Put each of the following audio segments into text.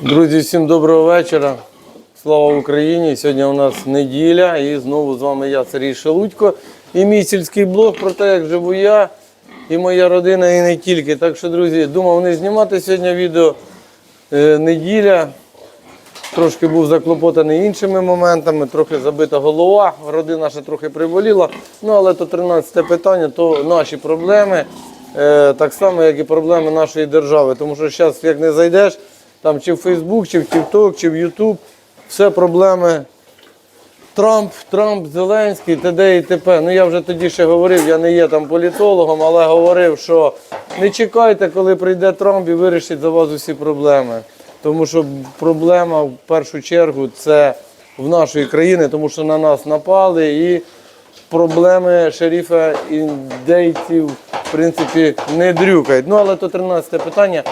Друзі, всім доброго вечора. Слава Україні! Сьогодні у нас неділя і знову з вами я, Сергій Шелудько, і мій сільський блог про те, як живу я і моя родина, і не тільки. Так що, друзі, думав не знімати сьогодні відео е, неділя. Трошки був заклопотаний іншими моментами, трохи забита голова, родина ще трохи приболіла. Ну, але то 13 питання, то наші проблеми, е, так само, як і проблеми нашої держави. Тому що зараз, як не зайдеш, там чи в Фейсбук, чи в Тікток, чи в Ютуб, все проблеми. Трамп, Трамп, Зеленський, т.д. і т.п. Ну я вже тоді ще говорив, я не є там політологом, але говорив, що не чекайте, коли прийде Трамп і вирішить за вас усі проблеми. Тому що проблема в першу чергу це в нашої країни, тому що на нас напали і проблеми шерифа індейців, в принципі, не дрюкають. Ну, але то 13 питання.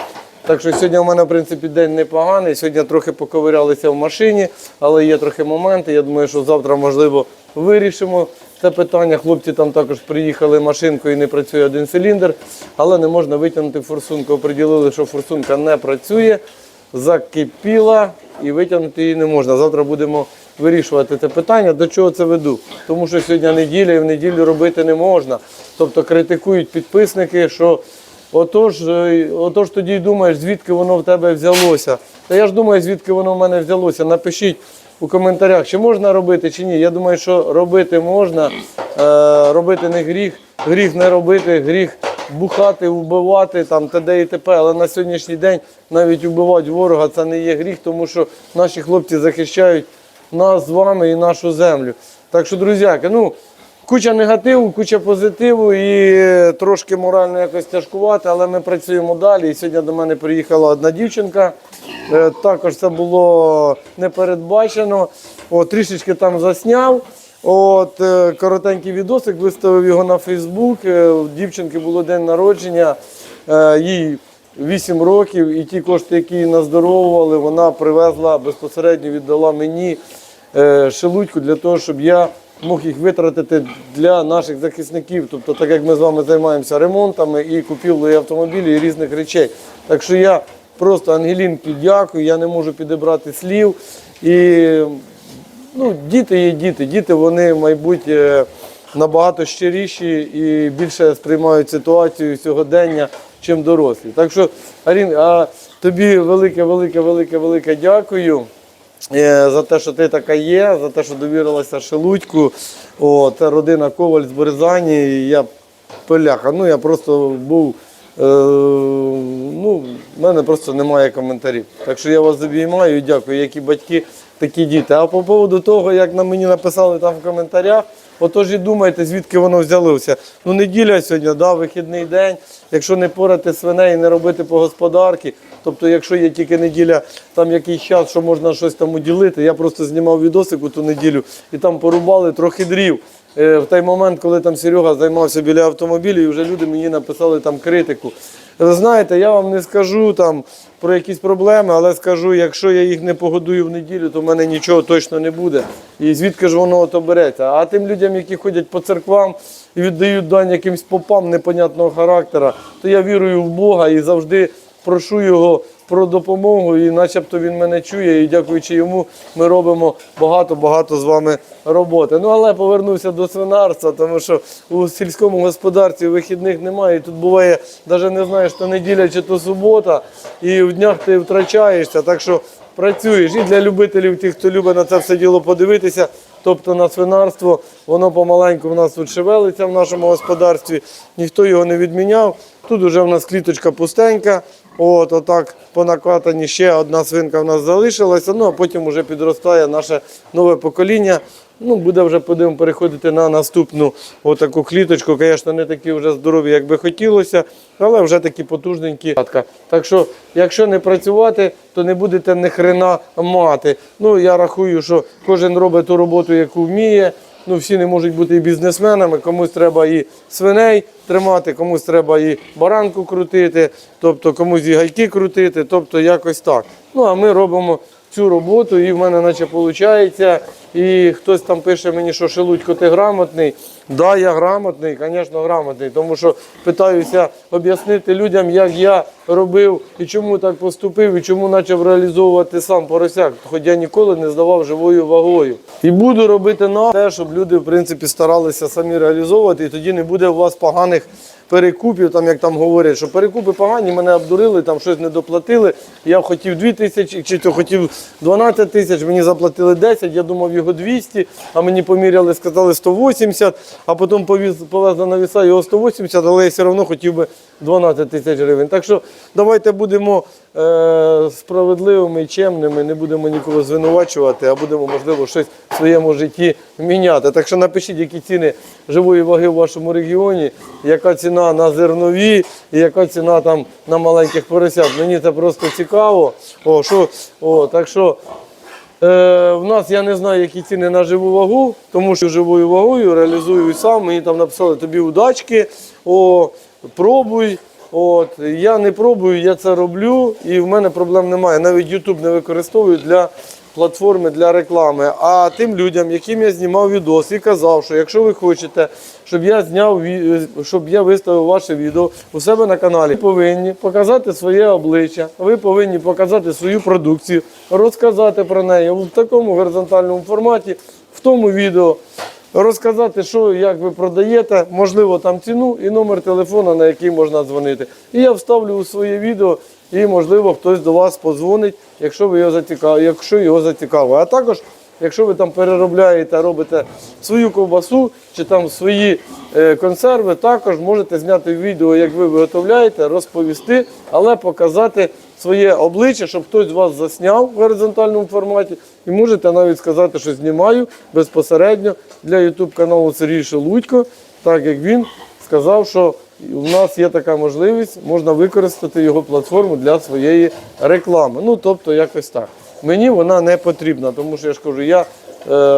Так що сьогодні у мене, в принципі, день непоганий. Сьогодні трохи поковирялися в машині, але є трохи моменти. Я думаю, що завтра, можливо, вирішимо це питання. Хлопці там також приїхали машинкою і не працює один циліндр, але не можна витягнути форсунку. Оприділили, що форсунка не працює, закипіла і витягнути її не можна. Завтра будемо вирішувати це питання. До чого це веду? Тому що сьогодні неділя і в неділю робити не можна. Тобто критикують підписники, що Отож, е, отож тоді й думаєш, звідки воно в тебе взялося. Та я ж думаю, звідки воно в мене взялося. Напишіть у коментарях, чи можна робити, чи ні. Я думаю, що робити можна, е, робити не гріх, гріх не робити, гріх бухати, вбивати там т.д. і т.п. Але на сьогоднішній день навіть вбивати ворога це не є гріх, тому що наші хлопці захищають нас з вами і нашу землю. Так що, друзяки, ну. Куча негативу, куча позитиву і е, трошки морально якось тяжкувати, але ми працюємо далі. І сьогодні до мене приїхала одна дівчинка. Е, Також це було не передбачено. От, трішечки там засняв. От, е, коротенький відосик, виставив його на Фейсбук. Е, У дівчинки було день народження, е, їй 8 років, і ті кошти, які її наздоровували, вона привезла безпосередньо віддала мені е, шелудьку для того, щоб я мог їх витратити для наших захисників. Тобто, так як ми з вами займаємося ремонтами і купівлею автомобілів і різних речей. Так що я просто Ангелінки дякую, я не можу підібрати слів. І ну, діти є діти. Діти вони, мабуть, е, набагато щиріші і більше сприймають ситуацію сьогодення, чим дорослі. Так що, Арін, а тобі велике, велике, велике, велике дякую. Е, За те, що ти така є, за те, що довірилася Шелудьку. О, це родина Коваль з Березані. Я поляха. Ну я просто був. Е, ну, в мене просто немає коментарів. Так що я вас обіймаю і дякую, які батьки, такі діти. А по поводу того, як на мені написали там в коментарях, отож і думайте, звідки воно взялося. Ну, неділя сьогодні, да, вихідний день. Якщо не порати свиней і не робити по господарки, тобто, якщо є тільки неділя, там якийсь час, що можна щось там уділити, я просто знімав відосик у ту неділю і там порубали трохи дрів. Е, В той момент, коли там Серега займався біля автомобілів, і вже люди мені написали там критику. Знаєте, я вам не скажу там про якісь проблеми, але скажу, якщо я їх не погодую в неділю, то в мене нічого точно не буде. І звідки ж воно ото береться? А тим людям, які ходять по церквам і віддають дань якимсь попам непонятного характера, то я вірую в Бога і завжди прошу його про допомогу, і начебто він мене чує, і дякуючи йому, ми робимо багато-багато з вами роботи. Ну але повернувся до свинарства, тому що у сільському господарстві вихідних немає. І тут буває, навіть не знаєш, то неділя чи то субота, і в днях ти втрачаєшся. Так що працюєш і для любителів, тих, хто любить на це все діло подивитися. Тобто на свинарство, воно помаленьку в нас тут шевелиться в нашому господарстві, ніхто його не відміняв. Тут вже в нас кліточка пустенька. От, отак по накатанні ще одна свинка в нас залишилася. Ну а потім вже підростає наше нове покоління. Ну, буде вже будемо переходити на наступну отаку кліточку. Звісно, не такі вже здорові, як би хотілося, але вже такі потужненькі. Так що, якщо не працювати, то не будете ні хрена мати. Ну, я рахую, що кожен робить ту роботу, яку вміє. Ну, всі не можуть бути і бізнесменами, комусь треба і свиней тримати, комусь треба і баранку крутити, тобто комусь і гайки крутити, тобто якось так. Ну а ми робимо цю роботу, і в мене наче виходить. І хтось там пише мені, що Шелудько, ти грамотний. Да, я грамотний, звісно, грамотний, тому що питаюся об'яснити людям, як я робив і чому так поступив, і чому почав реалізовувати сам поросяк. Хоч я ніколи не здавав живою вагою. І буду робити на те, щоб люди, в принципі, старалися самі реалізовувати, і тоді не буде у вас поганих перекупів, там як там говорять, що перекупи погані, мене обдурили, там щось не доплатили. Я хотів 2 тисячі, чи то хотів 12 тисяч, мені заплатили 10, я думав його 200, а мені поміряли, сказали 180, а потім повіз, повезли на віса його 180, але я все одно хотів би 12 тисяч гривень. Так що давайте будемо е, справедливими чемними, не будемо нікого звинувачувати, а будемо, можливо, щось в своєму житті міняти. Так що напишіть, які ціни живої ваги в вашому регіоні, яка ціна на зернові і яка ціна там на маленьких поросят. Мені це просто цікаво. О, що, о, так що в нас я не знаю, які ціни на живу вагу, тому що живою вагою реалізую сам. Мені там написали тобі удачки, о, пробуй. От, я не пробую, я це роблю, і в мене проблем немає. Навіть YouTube не використовую для платформи для реклами. А тим людям, яким я знімав відос і казав, що якщо ви хочете, щоб я зняв щоб я виставив ваше відео у себе на каналі, ви повинні показати своє обличчя, ви повинні показати свою продукцію, розказати про неї в такому горизонтальному форматі, в тому відео. Розказати, що як ви продаєте, можливо, там ціну і номер телефона, на який можна дзвонити. І я вставлю у своє відео, і можливо хтось до вас подзвонить, якщо ви його зацікав... якщо його зацікавить. А також, якщо ви там переробляєте, робите свою ковбасу чи там свої е, консерви, також можете зняти відео, як ви виготовляєте, розповісти, але показати своє обличчя, щоб хтось вас засняв в горизонтальному форматі. І можете навіть сказати, що знімаю безпосередньо для YouTube каналу Сергій Шелудько, так як він сказав, що у нас є така можливість, можна використати його платформу для своєї реклами. Ну, тобто, якось так. Мені вона не потрібна, тому що я ж кажу, я е,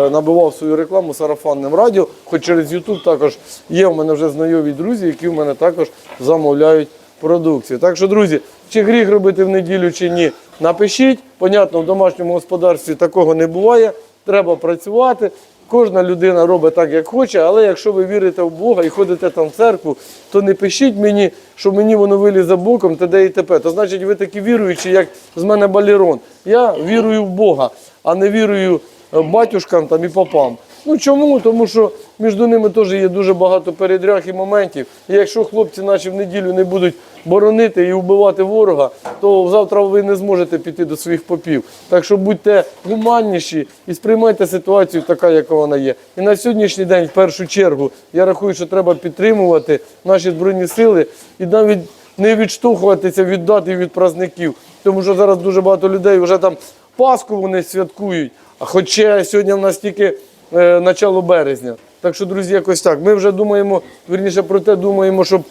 набивав свою рекламу сарафанним радіо, хоч через YouTube також є в мене вже знайомі друзі, які в мене також замовляють продукцію. Так що, друзі, чи гріх робити в неділю, чи ні, напишіть. Понятно, в домашньому господарстві такого не буває. Треба працювати. Кожна людина робить так, як хоче, але якщо ви вірите в Бога і ходите там в церкву, то не пишіть мені, що мені воно вилізе боком, т.д. і т.п. То значить, ви такі віруючі, як з мене балерон. Я вірую в Бога, а не вірую батюшкам там і попам. Ну чому? Тому що між ними теж є дуже багато передряг і моментів. І якщо хлопці наші в неділю не будуть боронити і вбивати ворога, то завтра ви не зможете піти до своїх попів. Так що будьте гуманніші і сприймайте ситуацію така, яка вона є. І на сьогоднішній день, в першу чергу, я рахую, що треба підтримувати наші збройні сили і навіть не відштовхуватися від дат і від праздників. Тому що зараз дуже багато людей вже там Пасху вони святкують. А хоча сьогодні в нас тільки е, березня. Так що, друзі, якось так. Ми вже думаємо, вірніше про те, думаємо, щоб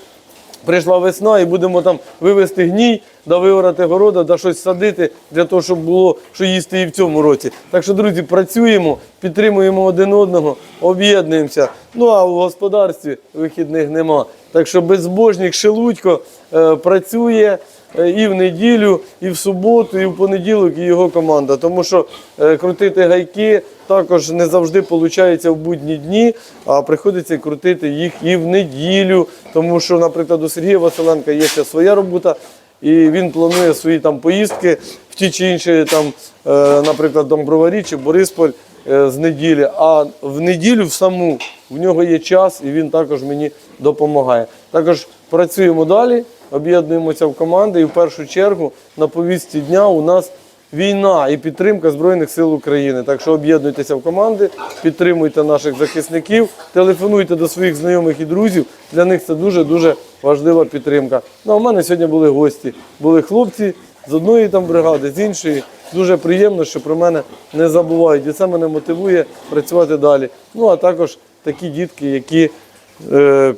прийшла весна і будемо там вивезти гній, да виорати города, да щось садити для того, щоб було що їсти і в цьому році. Так що, друзі, працюємо, підтримуємо один одного, об'єднуємося. Ну а в господарстві вихідних нема. Так що безбожник Шелудько е, працює і в неділю, і в суботу, і в понеділок, і його команда. Тому що е, крутити гайки також не завжди виходить в будні дні, а приходиться крутити їх і в неділю. Тому що, наприклад, у Сергія Василенка є ще своя робота, і він планує свої там поїздки в ті чи інші, там, е, наприклад, там чи Борисполь е, з неділі. А в неділю в саму в нього є час, і він також мені допомагає. Також працюємо далі, об'єднуємося в команди, і в першу чергу на повістці дня у нас війна і підтримка Збройних сил України. Так що об'єднуйтеся в команди, підтримуйте наших захисників, телефонуйте до своїх знайомих і друзів. Для них це дуже дуже важлива підтримка. Ну а в мене сьогодні були гості, були хлопці з одної там бригади, з іншої. Дуже приємно, що про мене не забувають. І це мене мотивує працювати далі. Ну а також такі дітки, які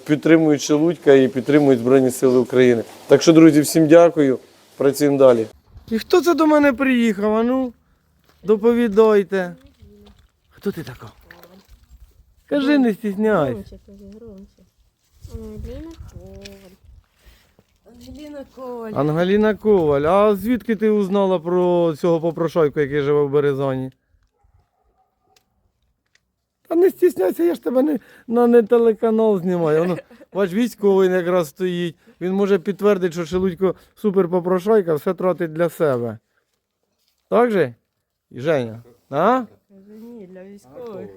підтримують Шелудька і підтримують Збройні Сили України. Так що, друзі, всім дякую. Працюємо далі. І хто це до мене приїхав? А ну, доповідайте. Хто ти така? Кажи, не стісняйся. Громче, громче. Коваль. Ангеліна Коваль. Ангеліна Коваль, а звідки ти узнала про цього попрошайку, який живе в Березані? Та не стісняйся, я ж тебе не, на не телеканал знімаю. Воно, бач, військовий якраз стоїть. Він може підтвердити, що Шелудько супер попрошайка, все тратить для себе. Так же? І Женя? А? Ні, для військових.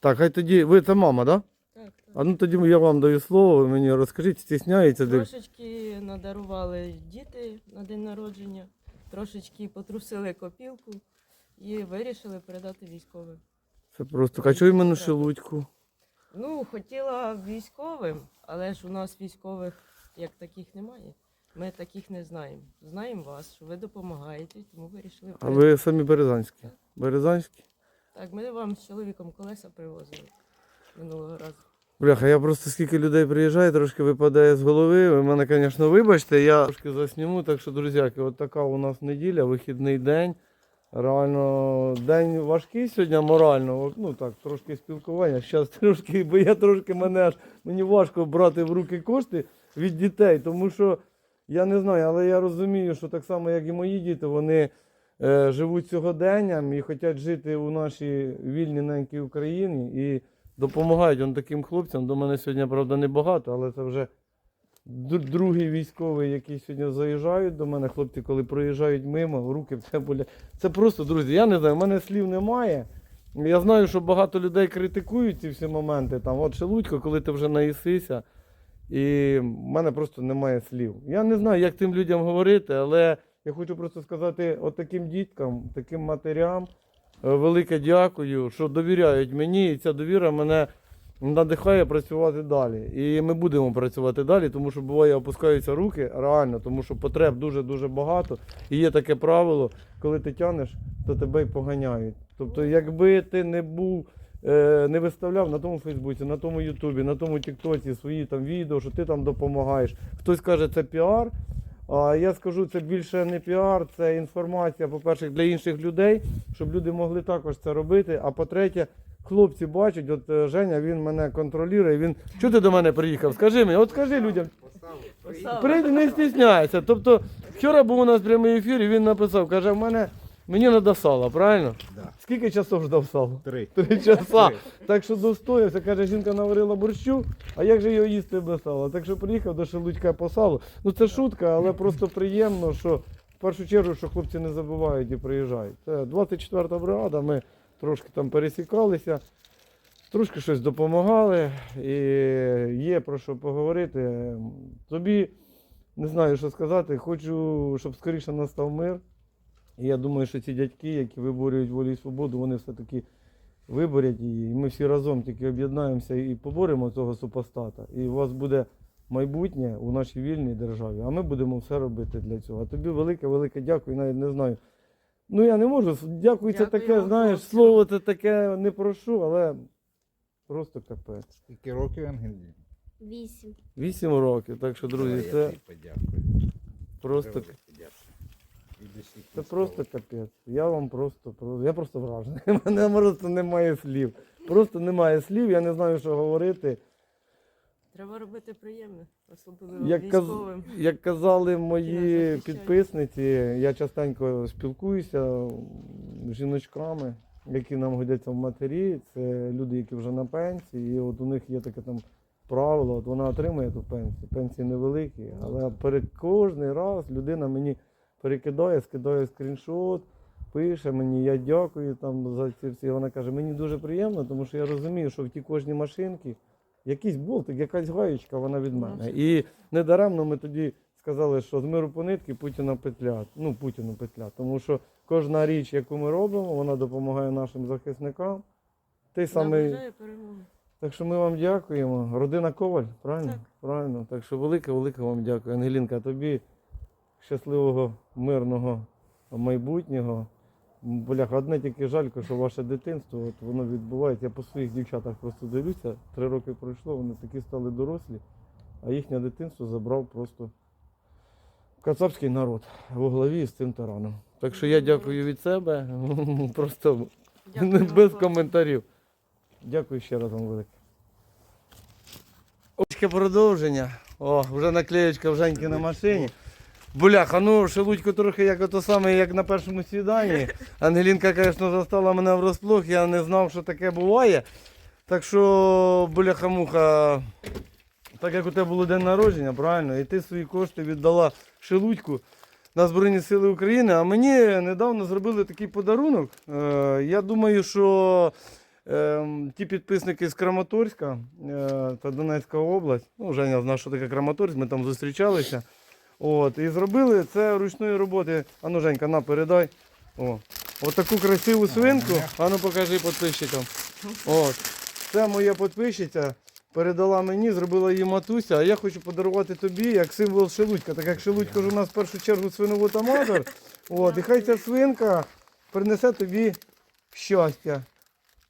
Так, хай тоді. Ви це мама, так? Да? Так, так. А ну тоді я вам даю слово, ви мені розкажіть, стісняється. де- Трошечки надарували діти на день народження, трошечки потрусили копілку і вирішили передати військовим. Це просто. А чого іменно Шелудьку? Ну, хотіла військовим, але ж у нас військових як таких немає. Ми таких не знаємо. Знаємо вас, що ви допомагаєте, тому вирішили. А ви самі березанські? Березанські? Так, ми вам з чоловіком колеса привозили минулого разу. Бляха, я просто скільки людей приїжджає, трошки випадає з голови. Ви мене, звісно, вибачте, я трошки засніму. Так що, друзяки, от така у нас неділя, вихідний день. Реально, день важкий сьогодні морально. Ну так, трошки спілкування. Зараз трошки, бо я трошки мене аж мені важко брати в руки кошти від дітей, тому що я не знаю, але я розумію, що так само, як і мої діти, вони е, живуть сьогоденням і хочуть жити у нашій вільній ненькій Україні і допомагають он таким хлопцям. До мене сьогодні, правда, небагато, але це вже другий військовий, який сьогодні заїжджають до мене. Хлопці, коли проїжджають мимо, руки це боля. Це просто, друзі, я не знаю, в мене слів немає. Я знаю, що багато людей критикують ці всі моменти. Там, от Шелудько, коли ти вже наїсися, і в мене просто немає слів. Я не знаю, як тим людям говорити, але я хочу просто сказати от таким діткам, таким матерям, е, велике дякую, що довіряють мені, і ця довіра мене надихає працювати далі. І ми будемо працювати далі, тому що буває опускаються руки реально, тому що потреб дуже-дуже багато. І є таке правило, коли ти тянеш, то тебе й поганяють. Тобто, якби ти не був. е, Не виставляв на тому Фейсбуці, на тому Ютубі, на тому Тіктоці свої там відео, що ти там допомагаєш. Хтось каже, це піар. А я скажу, це більше не піар, це інформація, по-перше, для інших людей, щоб люди могли також це робити. А по-третє, хлопці бачать, от е, Женя він мене контролює. Він чого ти до мене приїхав? Скажи мені, от скажи людям, прийди, не стісняйся. Тобто, вчора був у нас прямий ефір, і він написав, каже, в мене мені треба сало, правильно? Да. Скільки часов ждав сало? Три. Три часа. Так що достоявся, каже, жінка наварила борщу, а як же його їсти без сала? Так що приїхав до Шелудька по салу. Ну це шутка, але просто приємно, що в першу чергу, що хлопці не забувають і приїжджають. Це 24-та бригада, ми трошки там пересікалися, трошки щось допомагали, і є про що поговорити. Тобі не знаю, що сказати. Хочу, щоб скоріше настав мир. І я думаю, що ці дядьки, які виборюють волю і свободу, вони все-таки виборять її. І ми всі разом тільки об'єднаємося і поборемо цього супостата. І у вас буде майбутнє у нашій вільній державі. А ми будемо все робити для цього. А тобі велике, велике дякую, навіть не знаю. Ну я не можу. Дякую, це Дякую таке, вам, знаєш, хлопці. слово це таке не прошу, але просто капець. Скільки років Ангеліні? Вісім. Вісім років. Так що, друзі, Давай це Я тобі подякую. просто. Дуже подякую. І до всіх Це військових. просто капець. Я вам просто, про- я просто вражений. У мене просто немає слів. Просто немає слів, я не знаю, що говорити. Треба робити приємне, особливо Як, каз... військовим. як казали мої підписниці, я частенько спілкуюся з жіночками, які нам годяться в матері. Це люди, які вже на пенсії, і от у них є таке там правило, от вона отримує ту пенсію. Пенсії невеликі, але перед кожний раз людина мені перекидає, скидає скріншот, пише мені, я дякую там за ці всі. Вона каже, мені дуже приємно, тому що я розумію, що в тій кожній машинці якийсь болтик, якась гаєчка, вона від мене. І недаремно ми тоді сказали, що з миру по нитки Путіна петля. Ну, Путіну петля. Тому що кожна річ, яку ми робимо, вона допомагає нашим захисникам. Той самий. Так що ми вам дякуємо. Родина Коваль, правильно? Так. Правильно. Так що велике, велике вам дякую. Ангелінка, тобі щасливого, мирного майбутнього. Бляха, одне тільки жалько, що ваше дитинство, от воно відбувається. Я по своїх дівчатах просто дивлюся, три роки пройшло, вони такі стали дорослі, а їхнє дитинство забрав просто кацапський народ во главі з цим тираном. Так що я дякую від себе, просто Дякую без коментарів. Дякую ще раз вам велике. Очке продовження. О, вже наклеєчка в Женьки на машині. Бляха, ну шелудько трохи як ото саме, як на першому свіданні. Ангелінка, звісно, застала мене врозплох, я не знав, що таке буває. Так що, бляха-муха, так як у тебе було день народження, правильно, і ти свої кошти віддала шелудьку на Збройні Сили України, а мені недавно зробили такий подарунок. Е, я думаю, що е, ті підписники з Краматорська е, та Донецька область, ну, Женя знав, що таке Краматорськ, ми там зустрічалися. От, і зробили це ручної роботи. Ану, Женька, на, передай. О, от таку красиву свинку. Ану, покажи підписчикам. От. Це моя підписчиця. Передала мені, зробила її матуся, а я хочу подарувати тобі як символ шелудька. Так як шелудько ж у нас в першу чергу свиновод аматор. От, і хай ця свинка принесе тобі щастя.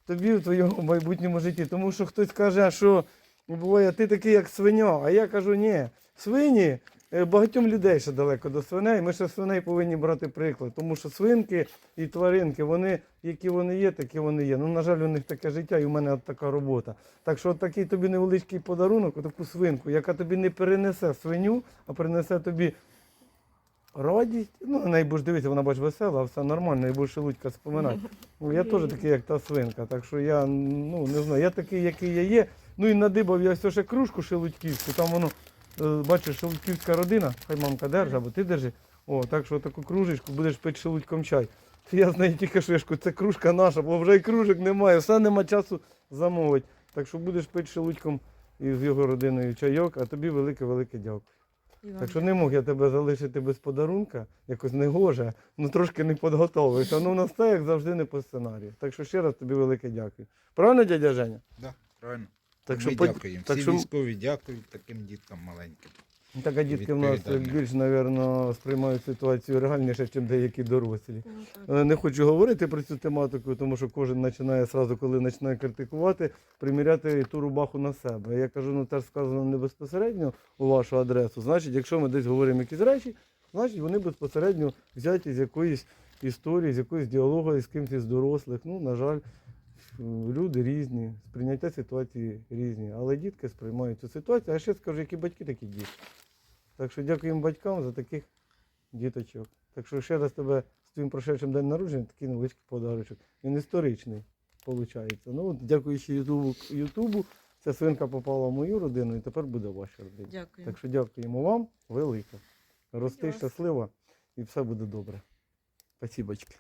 Тобі в твоєму майбутньому житті. Тому що хтось каже, що буває, ти такий, як свиня. А я кажу, ні, свині багатьом людей ще далеко до свиней. Ми ще свиней повинні брати приклад. Тому що свинки і тваринки, вони, які вони є, такі вони є. Ну, на жаль, у них таке життя і у мене от така робота. Так що от такий тобі невеличкий подарунок, таку свинку, яка тобі не перенесе свиню, а принесе тобі радість. Ну, на неї будеш дивитися, вона бач весела, все нормально, і будеш шелудька споминати. Ну, я теж такий, як та свинка. Так що я ну, не знаю, я такий, який я є. Ну і надибав я все ще кружку шелудьківську, там воно, е, бачиш, шелудьківська родина, хай мамка держа, або ти держи. О, так що таку кружечку будеш пити шелудьком чай. Я з нею тільки шишку, це кружка наша, бо вже і кружок немає, все нема часу замовити. Так що будеш пити шелудьком і з його родиною чайок, а тобі велике-велике дякую. Так що не мог я тебе залишити без подарунка, якось негоже, ну трошки не підготовився. Ну, у нас все, як завжди, не по сценарію. Так що ще раз тобі велике дякую. Правильно, дядя Женя? Да, правильно. Так Ми що под- дякуємо. так Всі що- військові дякують таким діткам маленьким. Так, а дітки в нас більш, мабуть, сприймають ситуацію реальніше, ніж деякі дорослі. Ну. Е, Не хочу говорити про цю тематику, тому що кожен починає сразу, коли починає критикувати, приміряти ту рубаху на себе. Я кажу, ну теж сказано не безпосередньо у вашу адресу. Значить, якщо ми десь говоримо якісь речі, значить вони безпосередньо взяті з якоїсь історії, з якоїсь діалогу з кимось із дорослих. Ну, на жаль, люди різні, сприйняття ситуації різні. Але дітки сприймають цю ситуацію. А ще скажу, які батьки, такі діти. Так що дякуємо батькам за таких діточок. Так що ще раз тебе з твоїм прошедшим день народження такий невеличкий подарочок. Він історичний, виходить. Ну, от, дякуючи Ютубу, Ютубу, ця свинка попала в мою родину і тепер буде в вашій родині. Дякую. Так що дякуємо вам велике. Рости щаслива і все буде добре. Спасибочки.